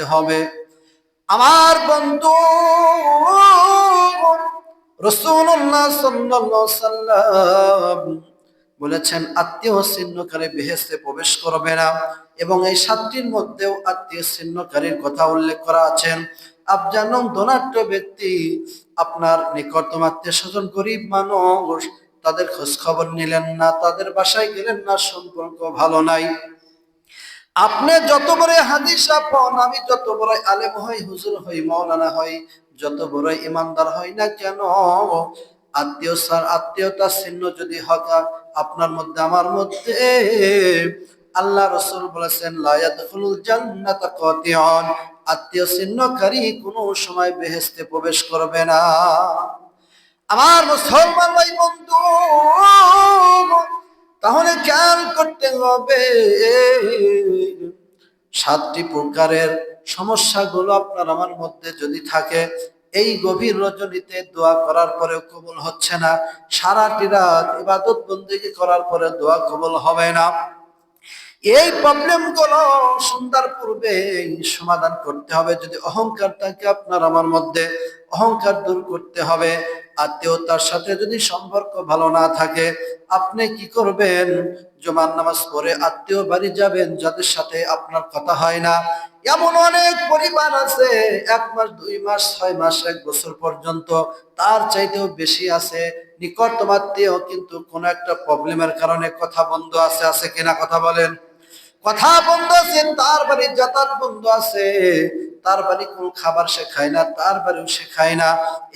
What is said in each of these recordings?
করতে হবে। আমার বন্ধু বলেছেন, আত্মীয় ছিন্নকারী বেহেস্তে প্রবেশ করবে না এবং এই সাতটির মধ্যেও আত্মীয় ছিন্নকারীর কথা উল্লেখ করা আছেন আবজানম ধনাঢ্য ব্যক্তি আপনার নিকটতম আত্মীয় স্বজন গরিব মানুষ, তাদের খোঁজ খবর নিলেন না, তাদের বাসায় গেলেন না, সম্পর্ক ভালো নাই। আপনি যত বড় হাদিস আপন, আমি যত বড় আলেম হই, হুজুর হই মাওলানা হই, যত বড় ইমানদার হই না কেন? আত্মীয় স্যার, আত্মীয়তা চিহ্ন যদি হক আপনার মধ্যে, আমার মধ্যে আল্লাহ রসুল বলেছেন লায়াদখুলুল জান্নাতা কাতিউন। আত্মীয় চিহ্নকারী কোনো সময় বেহেস্তে প্রবেশ করবে না। আমার মুসলমান ভাই বন্ধু তাহলে খেয়াল করতে হবে। সাতটি প্রকারের সমস্যাগুলো আপনার আমার মধ্যে যদি থাকে, এই গভীর রজনীতে দোয়া করার পরে কবল হচ্ছে না। সারাটি রাত ইবাদত বন্দীকে করার পরে দোয়া কবল হবে না। এই প্রবলেমগুলো সন্ধ্যার পূর্বে সমাধান করতে হবে। যদি অহংকার থাকে আপনার আমার মধ্যে, অহংকার দূর করতে হবে। আত্মীয়তার সাথে যদি সম্পর্ক ভালো না থাকে, আপনি কি করবেন? জুমার নামাজ পড়ে আত্মীয় বাড়ি যাবেন, যাদের সাথে আপনার কথা হয় না। এমন অনেক পরিবার আছে, এক মাস, দুই মাস, ছয় মাস, এক বছর পর্যন্ত তার চাইতেও বেশি আছে। নিকটতম আত্মীয় কিন্তু কোনো একটা প্রবলেমের কারণে কথা বন্ধ আছে আছে কিনা কথা বলেন। কথা বন্ধ আছে, তার বাড়ি যাতায়াত বন্ধ আছে। তার বাড়ি কোন খাবার সে খায় না, তার বাড়িও সে খায় না।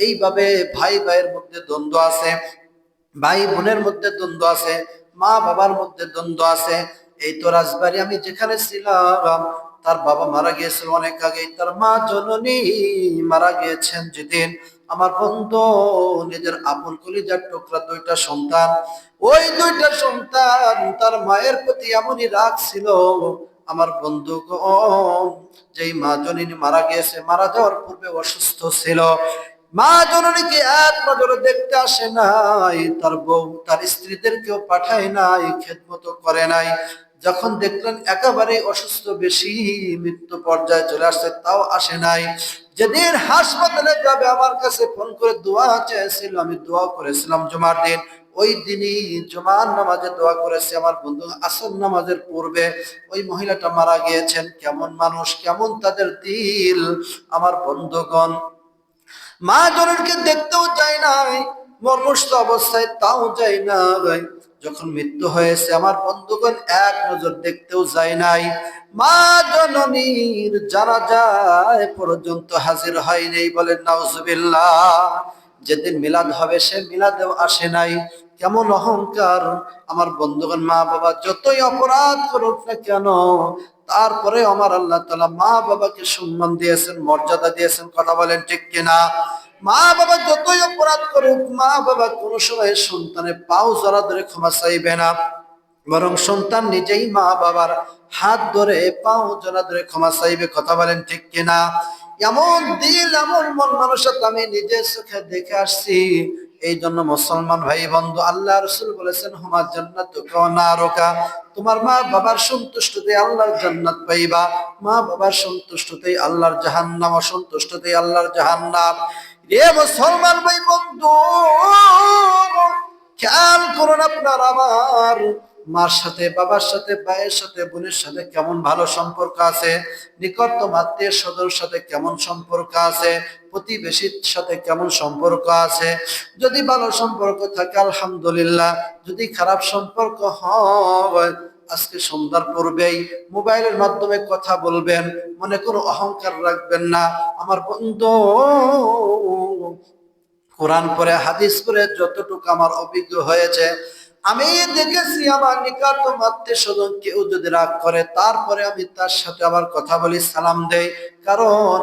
এইভাবে ভাই ভাইয়ের মধ্যে দ্বন্দ্ব আছে, ভাই বোনের মধ্যে দ্বন্দ্ব আছে, মা বাবার মধ্যে দ্বন্দ্ব আছে। এই তো রাজবাড়ি, আমি যেখানে ছিলাম, তার বাবা মারা গিয়েছিল অনেক আগে তার মা জননী মারা গিয়েছেন যেদিন। আমার বন্ধু, নিজের আপন কলিজার টুকরা দুইটা সন্তান। ওই দুইটা সন্তান তার মায়ের প্রতি এমনই রাগ ছিল। আমার বন্ধু যেই মা জননী মারা গিয়েছে, মারা যাওয়ার পূর্বে অসুস্থ ছিল। মা জননীকে এক নজরে দেখতে আসে নাই, তার বউ তার স্ত্রীদেরকেও পাঠায় নাই, খেদমতো করে নাই। যখন দেখলেন একেবারে অসুস্থ, বেশি মৃত্যু পর্যায়ে চলে আসছে, তাও আসে নাই। যেদিন হাসপাতালে যাবে, আমার কাছে ফোন করে দোয়া চেয়েছিল আমি দোয়া করেছিলাম জুমার দিন। ওই দিনই জুমার নামাজে দোয়া করেছে, আমার বন্ধু আসর নামাজের পূর্বে। ওই মহিলাটা মারা গিয়েছেন, কেমন মানুষ, কেমন তাদের দিল। আমার বন্ধুগণ মা জননকে দেখতেও চাই নাই, মর্মস্থ অবস্থায় তাও যাই নাই। যখন মৃত্যু হয়েছে, আমার বন্ধুগণ এক নজর দেখতেও যায় নাই। মা জননীর জানা যায় পর্যন্ত হাজির হয় নেই বলেন, নাউজুবিল্লাহ, যেদিন মিলাদ হবে সে মিলাদেও আসে নাই। কেমন অহংকার! আমার বন্ধুগণ মা বাবা যতই অপরাধ করুক না কেন, তারপরে আমার আল্লাহ তালা মা বাবাকে সম্মান দিয়েছেন, মর্যাদা দিয়েছেন, কথা বলেন ঠিক কিনা? মা বাবা যতই অপরাধ করুক, মা বাবা কোনো সময় সন্তানের পাও জড়া ধরে ক্ষমা চাইবে না। বরং সন্তান নিজেই মা বাবার হাত ধরে পাও জড়া ধরে ক্ষমা চাইবে, কথা বলেন ঠিক কিনা? এমন দিল, এমন মন মানুষের আমি নিজের চোখে দেখে আসছি। এই জন্য মুসলমান ভাই, বন্ধু, আল্লাহ রসুল বলেছেন হুমার জান্নাত না রোকা তোমার মা বাবার সন্তুষ্টতে আল্লাহর জান্নাত পাইবা। মা বাবার সন্তুষ্টতে আল্লাহর জাহান্নাম অসন্তুষ্টতে আল্লাহর জাহান্নাম। রে মুসলমান ভাই বন্ধু, খেয়াল করুন আপনার আমার মার সাথে, বাবার সাথে, ভাইয়ের সাথে, বোনের সাথে কেমন ভালো সম্পর্ক আছে? নিকটতম আত্মীয় সদর সাথে কেমন সম্পর্ক আছে? প্রতিবেশীর সাথে কেমন সম্পর্ক আছে? যদি ভালো সম্পর্ক থাকে, আলহামদুলিল্লাহ। যদি খারাপ সম্পর্ক হয় আজকে সন্ধ্যার পূর্বেই মোবাইলের মাধ্যমে কথা বলবেন, মনে কোনো অহংকার রাখবেন না। আমার বন্ধু, কোরআন পরে হাদিস পরে যতটুকু আমার অভিজ্ঞ হয়েছে, আমি দেখেছি আমার নিকট আত্মীয় স্বজন কেউ যদি রাগ করে, তারপরে আমি তার সাথে আবার কথা বলি, সালাম দেই। কারণ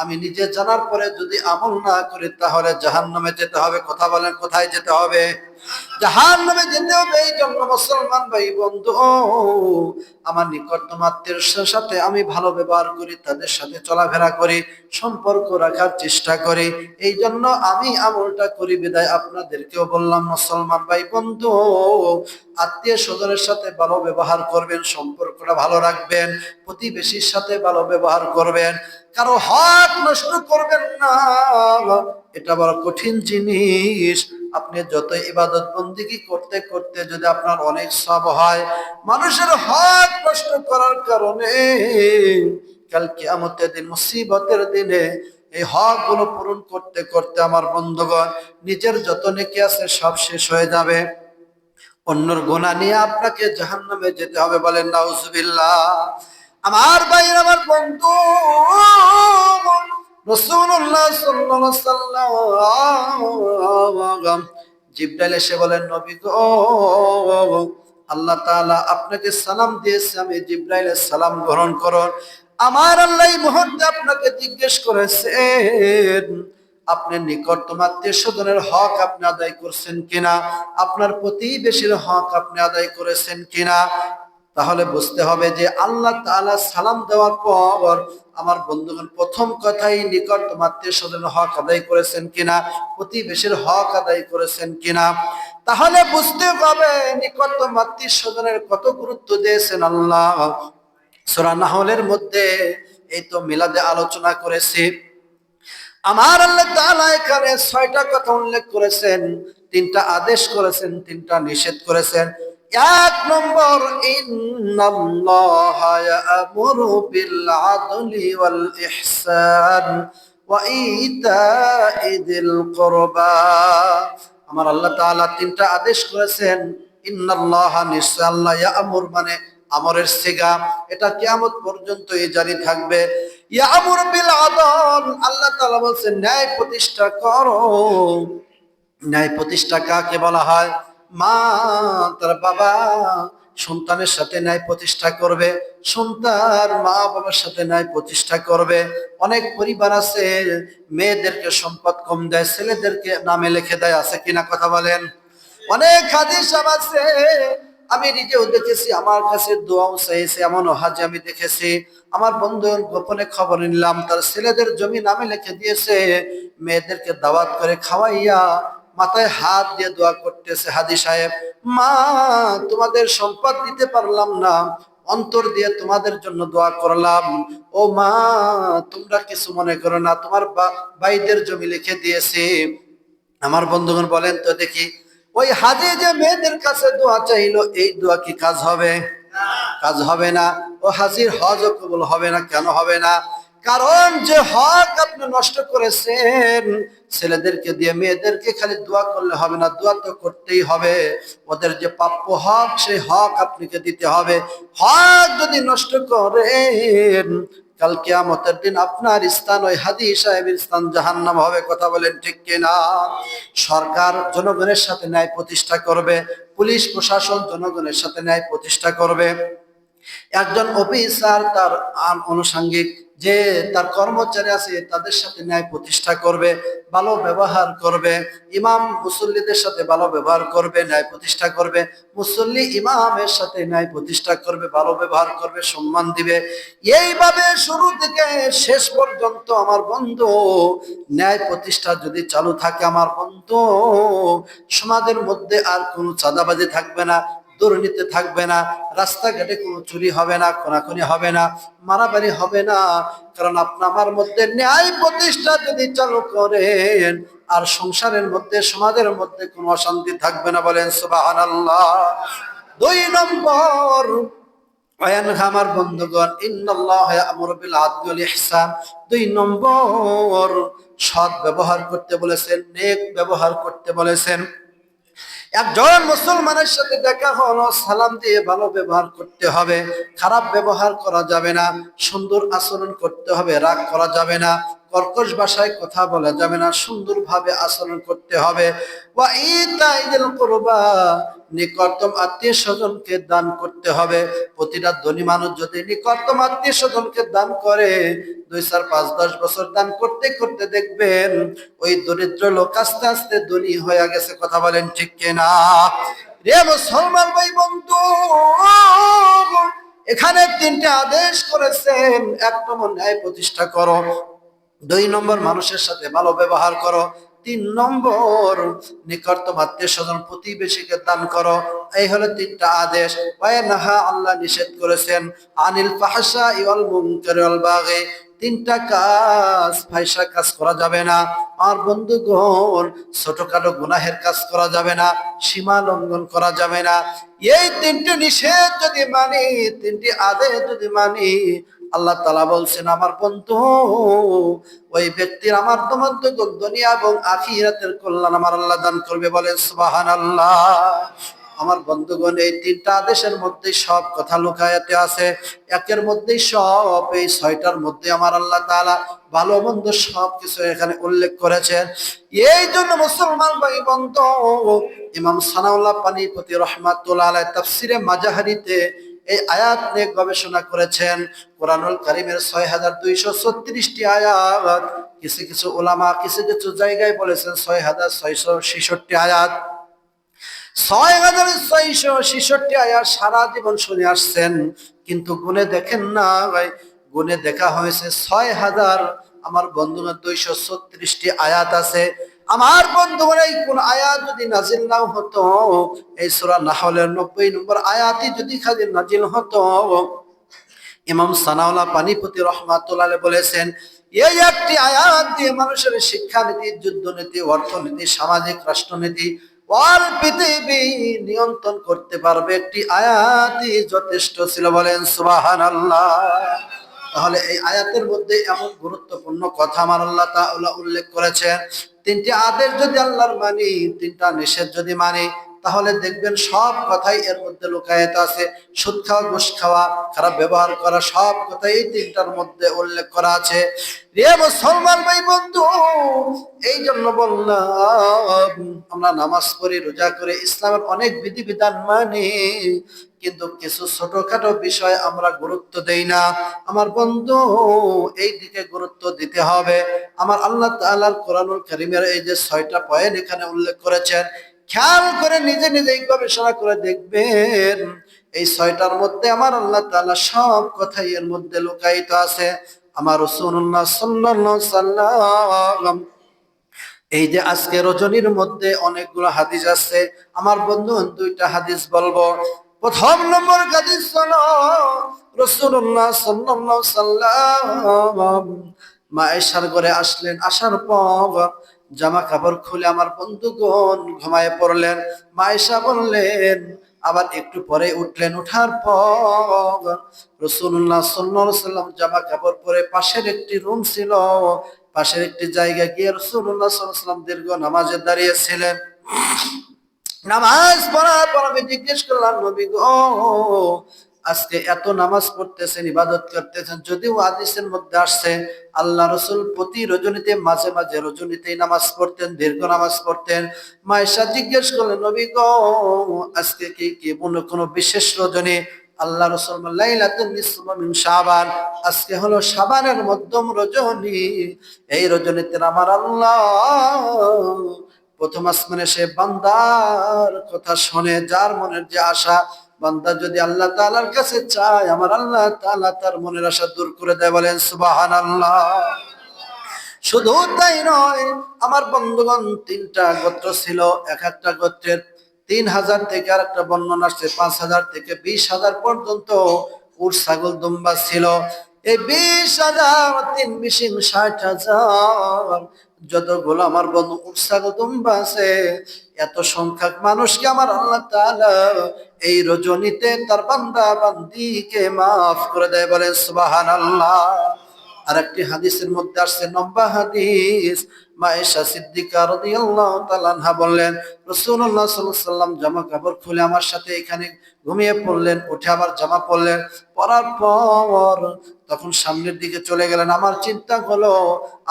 আমি নিজে জানার পরে যদি আমল না করি, তাহলে জাহান নামে যেতে হবে, কথা বলেন, কোথায় যেতে হবে? জাহান নামে যেতে হবে, এই মুসলমান ভাই, বন্ধু, আমার নিকটতম আত্মীয়ের সাথে আমি ভালো ব্যবহার করি, তাদের সাথে চলাফেরা করি, সম্পর্ক রাখার চেষ্টা করি। এই জন্য আমি আমলটা করি, বিদায় আপনাদেরকেও বললাম, মুসলমান ভাই, বন্ধু আত্মীয় স্বজনের সাথে ভালো ব্যবহার করবেন, সম্পর্কটা ভালো রাখবেন, প্রতিবেশীর সাথে ভালো ব্যবহার করবেন, কারও হক নষ্ট করবেন না, এটা বড় কঠিন জিনিস। আপনি যত ইবাদত বন্দিগি করতে করতে যদি আপনার অনেক সব হয়, মানুষের হক নষ্ট করার কারণে কাল কিয়ামতের দিন, মুসিবতের দিনে এই হকগুলো পূরণ করতে করতে আমার বন্ধুগণ, নিজের যত নেকি আছে সব শেষ হয়ে যাবে। অন্যর গোনা নিয়ে আপনাকে জাহান্নামে যেতে হবে বলেন, নাউজুবিল্লাহ। আমার ভাই আমার বন্ধু জিব্রাইল এসে বলেন, নবী আল্লাহ আপনাকে সালাম দিয়েছে, আমি সালাম গ্রহণ আমার আল্লাহ মুহূর্তে আপনাকে জিজ্ঞেস করেছেন, আপনি নিকটতম আত্মীয় স্বজনের হক আপনি আদায় করছেন কিনা? আপনার প্রতিবেশীর হক আপনি আদায় করেছেন কিনা? তাহলে বুঝতে হবে যে আল্লাহ তাআলা সালাম দেওয়ার পর আমার বন্ধুগণ, প্রথম কথাই নিকট আত্মীয় স্বজনের হক আদায় করেছেন কিনা, প্রতিবেশীর হক আদায় করেছেন কিনা, তাহলে বুঝতে হবে নিকট আত্মীয় স্বজনের কত গুরুত্ব দিয়েছেন আল্লাহ। সূরা নাহলের মধ্যে এই তো মিলাদে আলোচনা করেছি। আমার আল্লাহ তাআলা এখানে ছয়টা কথা উল্লেখ করেছেন, তিনটা আদেশ করেছেন, তিনটা নিষেধ করেছেন। এক নম্বর, ইন্নাল্লাহা ইয়ামুরু বিল আদলি ওয়াল ইহসান ওয়া ইতাই যিল কুরবা। আমার আল্লাহ তাআলা তিনটা আদেশ করেছেন, ইন্নাল্লাহা নিশ্চয় আল্লাহ ইয়ামুর মানে আমরের সিগা। এটা কিয়ামত পর্যন্ত এই জারি থাকবে। ইয়ামুর বিল আদল আল্লাহ তাআলা বলছেন, ন্যায় প্রতিষ্ঠা করো। ন্যায় প্রতিষ্ঠা কাকে বলা হয়? মা, তার বাবা সন্তানের সাথে ন্যায় প্রতিষ্ঠা করবে, সন্তান মা বাবার সাথে ন্যায় প্রতিষ্ঠা করবে। অনেক পরিবার আছে, মেয়েদেরকে সম্পদ কম দেয়, ছেলেদেরকে নামে লিখে দেয়, আছে কিনা কথা বলেন? অনেক হাদিস আছে, আমি নিজেও দেখেছি, আমার কাছে দোয়াও চাইছে এমন হাজি আমি দেখেছি। আমার বন্ধু গোপনে খবর নিলাম, তার ছেলেদের জমি নামে লিখে দিয়েছে, মেয়েদেরকে দাওয়াত করে খাওয়াইয়া মাথায় হাত দিয়ে দোয়া করতেছে হাদি সাহেব মা তোমাদের সম্পদ দিতে পারলাম না অন্তর দিয়ে তোমাদের জন্য দোয়া করলাম। ও মা তোমরা কিছু মনে করো না তোমার বাইদের জমি লিখে দিয়েছে। আমার বন্ধুগণ বলেন তো দেখি ওই হাজি যে মেয়েদের কাছে দোয়া চাইলো এই দোয়া কি কাজ হবে? কাজ হবে না। ও হাজির হজ কবুল হবে না কেন হবে না? কারণ যে হক আপনি নষ্ট করেছেন, ছেলেদেরকে দিয়ে মেয়েদেরকে খালি দোয়া করলে হবে না, দোয়া তো করতেই হবে। ওদের যে প্রাপ্য হক, সেই হক আপনাকে দিতে হবে। হক যদি নষ্ট করেন, কাল কিয়ামতের দিন আপনার স্থান, ওই হাদি সাহেবের স্থান জাহান্নাম হবে, কথা বলেন ঠিক কিনা? সরকার জনগণের সাথে ন্যায় প্রতিষ্ঠা করবে, পুলিশ, প্রশাসন জনগণের সাথে ন্যায় প্রতিষ্ঠা করবে। একজন অফিসার তার আনুষঙ্গিক যে তার কর্মচারী আছে, তাদের সাথে ন্যায় প্রতিষ্ঠা করবে, ভালো ব্যবহার করবে, ইমাম মুসল্লিদের সাথে ভালো ব্যবহার করবে, ন্যায় প্রতিষ্ঠা করবে, মুসল্লি ইমামের সাথে ন্যায় প্রতিষ্ঠা করবে, ভালো ব্যবহার করবে, সম্মান দিবে। এইভাবে শুরু থেকে শেষ পর্যন্ত আমার বন্ধু, ন্যায় প্রতিষ্ঠা যদি চালু থাকে আমার বন্ধু, সমাজের মধ্যে আর কোনো চাঁদাবাজি থাকবে না। দুর্নীতি থাকবে না, রাস্তাঘাটে কোনো চুরি হবে না খোনাখুনি হবে না, মারামারি হবে না। কারণ আপনার আমার মধ্যে ন্যায় প্রতিষ্ঠা যদি চালু করেন, আর সংসারের মধ্যে, সমাজের মধ্যে কোনো অশান্তি থাকবে না বলেন সুবাহান আল্লাহ দুই নম্বর আমার বন্ধুগণ, ইন্নাল্লাহ আমর বিল ইহসান। দুই নম্বর, সৎ ব্যবহার করতে বলেছেন, নেক ব্যবহার করতে বলেছেন। একজন মুসলমানের সাথে দেখা হলো, সালাম দিয়ে ভালো ব্যবহার করতে হবে, খারাপ ব্যবহার করা যাবে না, সুন্দর আচরণ করতে হবে, রাগ করা যাবে না কর্কশ ভাষায় কথা বলা যাবে না, সুন্দরভাবে আচরণ করতে হবে। ওয়া ইতাইদিল নিকটতম আত্মীয় স্বজনকে দান করতে হবে। প্রতিটা ধনী মানুষ যদি নিকটতম আত্মীয় স্বজনকে দান করে, দুই চার পাঁচ দশ বছর দান করতে করতে দেখবেন, ওই দরিদ্র লোক আস্তে আস্তে ধনী হয়ে গেছে। কথা বলেন ঠিক কিনা? রে মুসলমান ভাই বন্ধু এখানে তিনটে আদেশ করেছেন। এক নম্বর ন্যায় প্রতিষ্ঠা করো দুই নম্বর মানুষের সাথে ভালো ব্যবহার করো। তিন নম্বর নিকটতম আত্মীয় স্বজন প্রতিবেশীকে দান করো। এই হলো তিনটা আদেশ। নাহা আল্লাহ নিষেধ করেছেন, আনিল ফাহসা ইওয়াল মুনকার ওয়াল বাগি। তিনটা কাজ ফাইসা কাজ করা যাবে না। আর বন্ধুগণ, ছোটখাটো গুনাহের কাজ করা যাবে না। সীমা লঙ্ঘন করা যাবে না। এই তিনটি নিষেধ যদি মানি, তিনটি আদেশ যদি মানি আল্লাহ তালা বলছেন, আমার বন্ধু, ওই ব্যক্তির আমার তোমার দুনিয়া এবং আখিরাতের কল্যাণ আমার আল্লাহ দান করবে। বলেন সুবাহান আল্লাহ আমার বন্ধুগণ, এই তিনটা আদেশের মধ্যে সব কথা লুকায়াতে আছে। একের মধ্যেই সব, এই ছয়টার মধ্যে আমার আল্লাহ তাআলা ভালো মন্দ সব কিছু এখানে উল্লেখ করেছেন। এই জন্য মুসলমান ভাই, বন্ধু, ইমাম সানাউল্লাহ পানিপতি রহমাতুল্লাহ আলাই তাফসিরে মাজাহারিতে এই আয়াত নিয়ে গবেষণা করেছেন কোরআনুল কারিমের ছয় হাজার দুইশো ছত্রিশটি আয়াত। কিছু কিছু ওলামা কিছু কিছু জায়গায় বলেছেন ছয় হাজার ছয়শো ছেষট্টি আয়াত। ছয় হাজার ছয়শো ছেষট্টি আয়াত সারা জীবন শুনে আসছেন, কিন্তু গুনে দেখেন না ভাই। গুনে দেখা হয়েছে ছয় হাজার আমার বন্ধুরা দুইশো ছত্রিশটি আয়াত আছে। আমার বন্ধুরা এই কোন আয়াত যদি নাজিল নাও হতো, এই সুরা নাহলের নব্বই নম্বর আয়াতই যদি খালি নাজিল হতো, ইমাম সানাউলা পানিপতি রহমাতুল্লাহ বলেছেন, এই একটি আয়াত দিয়ে মানুষের শিক্ষানীতি, যুদ্ধনীতি, অর্থনীতি, সামাজিক রাষ্ট্রনীতি নিয়ন্ত্রণ করতে পারবে একটি আয়াতই যথেষ্ট ছিল বলেন সুবাহান তাহলে এই আয়াতের মধ্যে এমন গুরুত্বপূর্ণ কথা আমার আল্লাহ উল্লেখ করেছেন তিনটি আদেশ যদি আল্লাহর মানি তিনটা নিষেধ যদি মানি তাহলে দেখবেন সব কথাই এর মধ্যে লুকায়িত আছে। সুদ খাওয়া, ঘুষ খাওয়া, খারাপ ব্যবহার করা, সব কথাই এই তিনটার মধ্যে উল্লেখ করা আছে। রে মুসলমান ভাই বন্ধু, এই জন্য বললাম, আমরা নামাজ পড়ি, রোজা করে, ইসলামের অনেক বিধিবিধান মানি, কিন্তু কিছু ছোটখাটো বিষয় আমরা গুরুত্ব দেই না। আমার বন্ধু, এই দিকে গুরুত্ব দিতে হবে। আমার আল্লাহ তাআলার কোরআনুল কারীমের এই যে ছয়টা পয়েন্ট এখানে উল্লেখ করেছেন খেয়াল করে নিজে নিজেই গবেষণা করে দেখবেন, এই ছয়টার মধ্যে আমার আল্লাহ তাআলা সব কথাই এর মধ্যে লুকায়িত আছে। আমার এই যে আজকে রজনীর মধ্যে অনেকগুলো হাদিস আছে, আমার বন্ধু দুইটা হাদিস বলব। প্রথম নম্বর হাদিস হলো সাল্লাল্লাহু সাল্লাম মায়েশার ঘরে আসলেন, আসার পর জামা কাপড় খুলে আমার বন্ধুগণ ঘুমায় পড়লেন। মায়েশা বললেন, আবার একটু পরে উঠলেন। উঠার পর রসুল্লাহ সাল্লাম জামা কাপড় পরে পাশের একটি রুম ছিল। পাশের একটি জায়গা গিয়ে রসুল্লাহ সাল্লাম দীর্ঘ নামাজে দাঁড়িয়েছিলেন। নামাজ পড়ার পর আমি জিজ্ঞেস করলাম, নবী গো আজকে এত নামাজ পড়তেছেন, ইবাদত করতেছেন, যদিও আদিসের মধ্যে আসছে, আল্লাহ রসুল প্রতি রজনীতে, মাঝে মাঝে রজনীতে নামাজ পড়তেন, দীর্ঘ নামাজ পড়তেন। মায়েশা জিজ্ঞেস করলেন, নবী গো, আজকে কি কি মনে কোনো বিশেষ রজনী? আল্লাহ রসুল সাবান আজকে হলো সাবানের মধ্যম রজনী। এই রজনীতে আমার আল্লাহ প্রথম আসমানে সে বান্দার কথা শোনে, যার মনের যে আশা বান্দা যদি আল্লাহ তালার কাছে চায়, আমার আল্লাহ তালা তার মনের আশা দূর করে দেয় বলেন সুবাহান আল্লাহ শুধু তাই নয়, আমার বন্ধুগণ, তিনটা গোত্র ছিল, এক একটা গোত্রের তিন হাজার থেকে আর একটা বর্ণনা আসছে, পাঁচ হাজার থেকে বিশ হাজার পর্যন্ত উট, ছাগল, দুম্বা ছিল। এই বিশ হাজার, তিন বিশ ষাট হাজার যতগুলো আমার বন্ধু ছাগল আছে, এত সংখ্যক মানুষকে আমার আল্লাহ তাআলা এই রজনীতে তার বান্দা বান্দিকে মাফ করে দেয়, বলে সুবাহান আল্লাহ আর একটি হাদিসের মধ্যে আসছে, নম্বা হাদিস জামা কাপড় খুলে আমার সাথে এখানে ঘুমিয়ে পড়লেন, উঠে আবার জামা পরলেন পরার পর তখন সামনের দিকে চলে গেলেন। আমার চিন্তা হলো,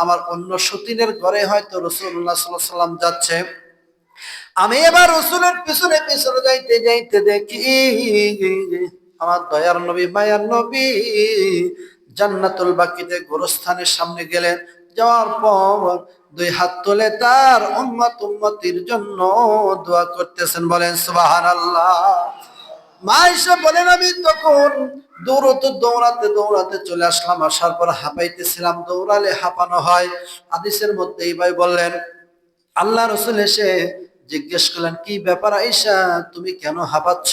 আমার অন্য সতীনের ঘরে হয়তো রসুল্লাহ সাল্লাম যাচ্ছে। আমি এবার রসুলের পিছনে পিছনে যাইতে যাইতে দেখি, আমার দয়ার নবী, মায়ার নবী জান্নাতুল বাকিতে গোরস্থানের সামনে গেলেন। যাওয়ার পর দুই হাত তুলে তার উম্মত উম্মতির জন্য দোয়া করতেছেন, বলেন, সুবহানাল্লাহ। মা এসে বলেন, আমি তখন দৌড়তো, দৌড়াতে দৌড়াতে চলে আসলাম। আসার পর হাঁপাইতেছিলাম, দৌড়ালে হাঁপানো হয়। আদিসের মধ্যে ভাই বললেন, আল্লাহ রসুল এসে জিজ্ঞেস করলেন, কি ব্যাপার আইসা তুমি কেন হাঁপাচ্ছ?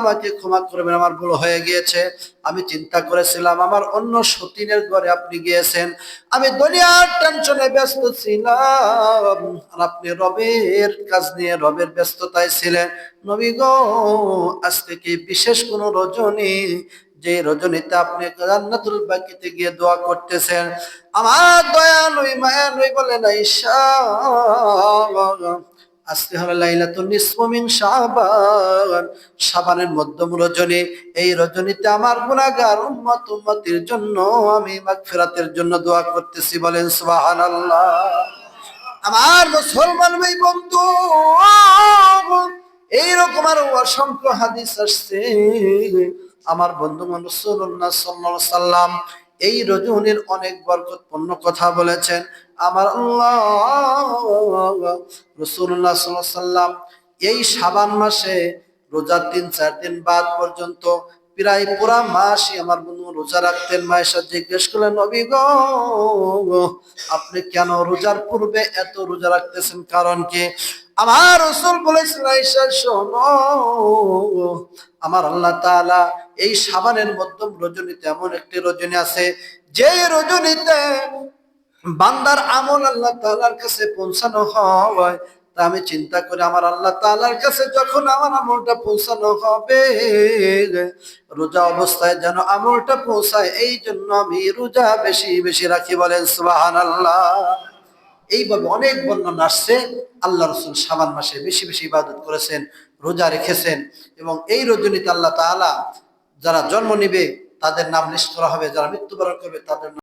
আমাকে ক্ষমা করবেন, আমার ভুল হয়ে গিয়েছে। আমি চিন্তা করেছিলাম, আমার অন্য সতীনের ঘরে আপনি গিয়েছেন। আমি দুনিয়ার টেনশনে ব্যস্ত ছিলাম, আর আপনি রবের কাজ নিয়ে রবের ব্যস্ততায় ছিলেন। নবী গো, আজ থেকে বিশেষ কোন রজনী যে রজনীতে আপনি জান্নাতুল বাকিতে গিয়ে দোয়া করতেছেন, আমার দয়া নই, মায়া নই বলেন আইসা আজকে হলো লাইলাতুল নিসফু মিন শাবান। শাবানের মধ্যম রজনী, এই রজনীতে আমার গুনাহগার উম্মত, উম্মতির জন্য আমি মাগফিরাতের জন্য দোয়া করতেছি, বলেন সুবহানাল্লাহ। আমার মুসলমান ভাই বন্ধু, এইরকম আরও অসংখ্য হাদিস আসছে। আমার বন্ধু রসুল্লাহ সাল্লাম এই রজনীর অনেক বরকতপূর্ণ কথা বলেছেন। আমার রসুল্লাহ সাল্লাম এই সাবান মাসে রোজার তিন, চার দিন বাদ পর্যন্ত প্রায় পুরা মাসই আমার বন্ধু রোজা রাখতেন। মায়েশা জিজ্ঞেস করলেন আপনি কেন রোজার পূর্বে এত রোজা রাখতেছেন? কারণ কি? আমার রসুল বলেছেন আমার আল্লাহ তাআলা এই সাবানের মধ্যম রজনীতে এমন একটি রজনী আছে। যে রজনীতে বান্দার আমল আল্লাহ তাআলার কাছে পৌঁছানো হয়, তা আমি চিন্তা করি আমার আল্লাহ তাআলার কাছে যখন আমার আমলটা পৌঁছানো হবে, রোজা অবস্থায় যেন আমলটা পৌঁছায়, এই জন্য আমি রোজা বেশি বেশি রাখি বলেন, সুবহানাল্লাহ। এইভাবে অনেক বর্ণনা আসছে। আল্লাহ রসুল সাবান মাসে বেশি বেশি ইবাদত করেছেন। রোজা রেখেছেন এবং এই রজনীতে আল্লাহ তালা যারা জন্ম নিবে তাদের নাম লিস্ট করা হবে, যারা মৃত্যুবরণ করবে তাদের